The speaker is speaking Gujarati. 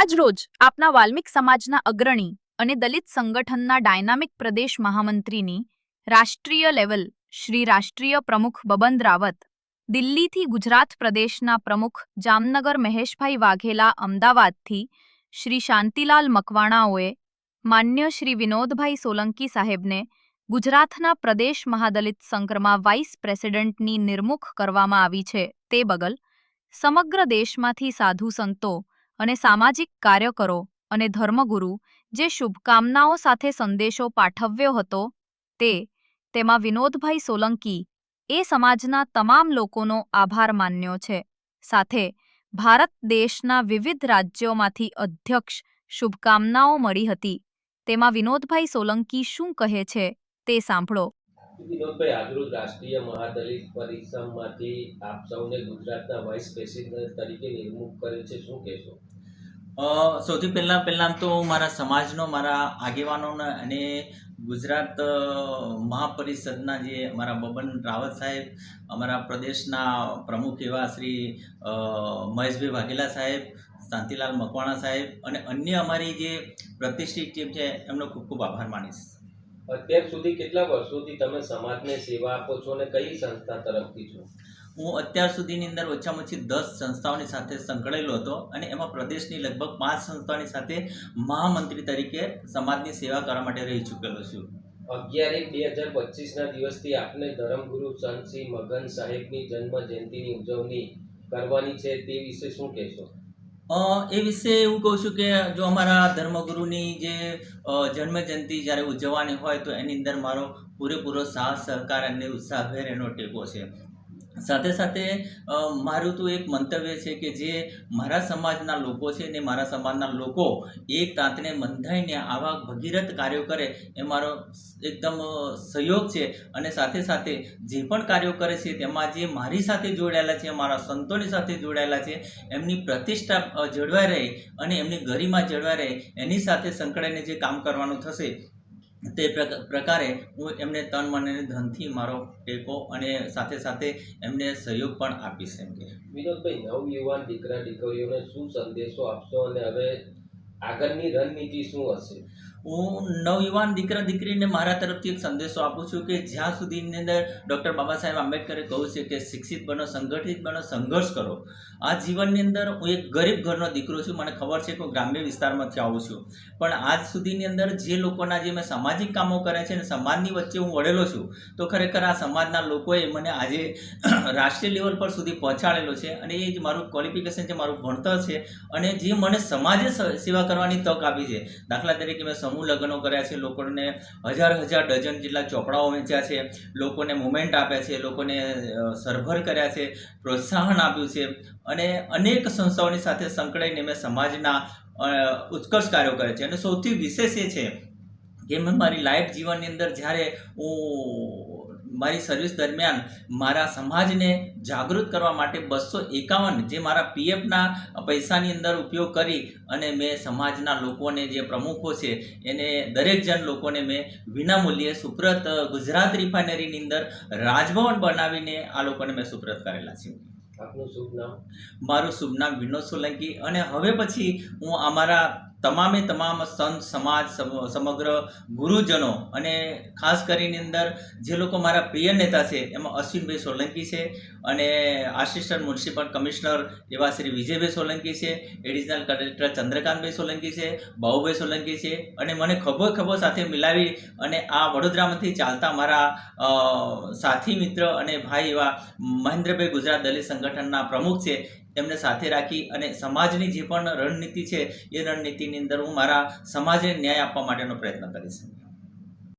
આજ રોજ આપના વાલ્મિક સમાજના અગ્રણી અને દલિત સંગઠનના ડાયનામિક પ્રદેશ મહામંત્રીની રાષ્ટ્રીય લેવલ શ્રી રાષ્ટ્રીય પ્રમુખ બબન રાવત, દિલ્હીથી ગુજરાત પ્રદેશના પ્રમુખ જામનગર મહેશભાઈ વાઘેલા અમદાવાદથી શ્રી શાંતિલાલ મકવાણાઓએ માન્ય શ્રી વિનોદભાઈ સોલંકી સાહેબને ગુજરાતના પ્રદેશ મહાદલિત સંઘમાં વાઇસ પ્રેસિડેન્ટની નિર્મુખ કરવામાં આવી છે. તે બગલ સમગ્ર દેશમાંથી સાધુ સંતો અને સામાજિક કાર્યકરો અને ધર્મગુરુ જે શુભકામનાઓ સાથે સંદેશો પાઠવ્યો હતો, તે તેમાં વિનોદભાઈ સોલંકી એ સમાજના તમામ લોકોનો આભાર માન્યો છે. સાથે ભારત દેશના વિવિધ રાજ્યોમાંથી અધ્યક્ષ શુભકામનાઓ મળી હતી. તેમાં વિનોદભાઈ સોલંકી શું કહે છે તે સાંભળો. વિનોદભાઈ, આજરોજ રાષ્ટ્રીય મહાદલિત પરિસંમાંથી આપ સૌને ગુજરાતના વાઇસ પ્રેસિડેન્ટ તરીકે નિમણૂક કરી છે. શું કહેશો? સૌથી પહેલાં પહેલાં તો મારા સમાજનો, મારા આગેવાનોના અને ગુજરાત મહાપરિષદના જે અમારા બબન રાવત સાહેબ, અમારા પ્રદેશના પ્રમુખ એવા શ્રી મહેશભાઈ વાઘેલા સાહેબ, શાંતિલાલ મકવાણા સાહેબ અને અન્ય અમારી જે પ્રતિષ્ઠિત ટીમ છે, એમનો ખૂબ ખૂબ આભાર માનીશ. અત્યાર સુધી કેટલા વર્ષોથી તમે સમાજને સેવા આપો છો અને કઈ સંસ્થા તરફથી છો? હું અત્યાર સુધીની અંદર ઓછામાં ઓછી દસ સંસ્થાઓની સાથે સંકળાયેલો હતો અને એમાં પ્રદેશની લગભગ પાંચ સંસ્થાઓની સાથે મહામંત્રી તરીકે સમાજની સેવા કરવા માટે રહી ચૂકેલો છું. અગિયાર એક બે હજાર પચીસના દિવસથી આપને ધર્મગુરુ સંતસિંહ મગન સાહેબની જન્મ જયંતિની ઉજવણી કરવાની છે તે વિશે શું કહેશો? એ વિશે એવું કહું છું કે જો અમારા ધર્મગુરુની જે જન્મ જન્મજયંતિ જ્યારે ઉજવવાની હોય તો એની અંદર મારો પૂરેપૂરો સાથ સહકાર અને ઉત્સાહભેર એનો ટેકો છે. સાથે સાથે મારું તો એક મંતવ્ય છે કે જે મારા સમાજના લોકો છે ને મારા સમાજના લોકો એક તાંતને બંધાઈને આવા ભગીરથ કાર્યો કરે એ મારો એકદમ સહયોગ છે. અને સાથે સાથે જે પણ કાર્યો કરે છે તેમાં જે મારી સાથે જોડાયેલા છે, મારા સંતોની સાથે જોડાયેલા છે, એમની પ્રતિષ્ઠા જળવાઈ રહે અને એમની ગરિમા જળવાઈ રહે. એની સાથે સંકળાઈને જે કામ કરવાનું થશે તે પ્રક- પ્રકારે હું એમને તન, મન અને ધનથી મારો ટેકો અને સાથે સાથે એમને સહયોગ પણ આપીશ એમ કે. વિનોદભાઈ નવયુવાન દીકરા, દીકરીઓને શું સંદેશો આપશો અને હવે આગળની રણનીતિ શું હશે? હું નવયુવાન દીકરા દીકરીને મારા તરફથી એક સંદેશો આપું છું કે જ્યાં સુધીની અંદર ડૉક્ટર બાબા સાહેબ આંબેડકરે કહ્યું છે કે શિક્ષિત બનો, સંગઠિત બનો, સંઘર્ષ કરો. આ જીવનની અંદર હું એક ગરીબ ઘરનો દીકરો છું. મને ખબર છે કે હું ગ્રામ્ય વિસ્તારમાંથી આવું છું. પણ આજ સુધીની અંદર જે લોકોના જે મેં સામાજિક કામો કર્યા છે અને સમાજની વચ્ચે હું વળેલો છું, તો ખરેખર આ સમાજના લોકોએ મને આજે રાષ્ટ્રીય લેવલ પર સુધી પહોંચાડેલો છે અને એ જ મારું ક્વોલિફિકેશન છે, મારું ભણતર છે અને જે મને સમાજે સેવા કરવાની તક આપી છે. દાખલા તરીકે મેં સમૂહ લગ્નો કર્યા છે, લોકોને હજાર હજાર ડઝન જેટલા ચોપડાઓ વેચ્યા છે, લોકોને મુમેન્ટ આપ્યા છે, લોકોને સરભર કર્યા છે, પ્રોત્સાહન આપ્યું છે અને અનેક સંસ્થાઓની સાથે સંકળાઈને મેં સમાજના ઉત્કર્ષ કાર્યો કરે છે. અને સૌથી વિશેષ એ છે કે મેં મારી લાઈફ જીવનની અંદર જ્યારે હું મારી સર્વિસ દરમિયાન મારા સમાજને જાગૃત કરવા માટે બસો એકાવન જે મારા પીએફના પૈસાની અંદર ઉપયોગ કરી અને મેં સમાજના લોકોને જે પ્રમુખો છે એને દરેક જણ લોકોને મેં વિનામૂલ્યે સુપ્રત ગુજરાત રિફાઇનરીની અંદર રાજભવન બનાવીને આ લોકોને મેં સુપ્રત કરેલા છે. આપનું શુભ નામ? મારું શુભ નામ વિનોદ સોલંકી અને હવે પછી હું અમારા તમામે તમામ સંત, સમાજ, સમ- સમગ્ર ગુરુજનો અને ખાસ કરીને અંદર જે લોકો મારા પ્રિય નેતા છે, એમાં અશ્વિનભાઈ સોલંકી છે અને આસિસ્ટન્ટ મ્યુનિસિપલ કમિશનર એવા શ્રી વિજયભાઈ સોલંકી છે, એડિશનલ કલેક્ટર ચંદ્રકાંતભાઈ સોલંકી છે, બાહુભાઈ સોલંકી છે અને મને ખભો ખભો સાથે મિલાવી અને આ વડોદરામાંથી ચાલતા મારા સાથી મિત્ર અને ભાઈ એવા મહેન્દ્રભાઈ ગુજરાત દલિત સંગઠનના પ્રમુખ છે એમને સાથે રાખી અને સમાજની જે પણ રણનીતિ છે, એ રણનીતિની અંદર હું મારા સમાજને ન્યાય આપવા માટેનો પ્રયત્ન કરીશ.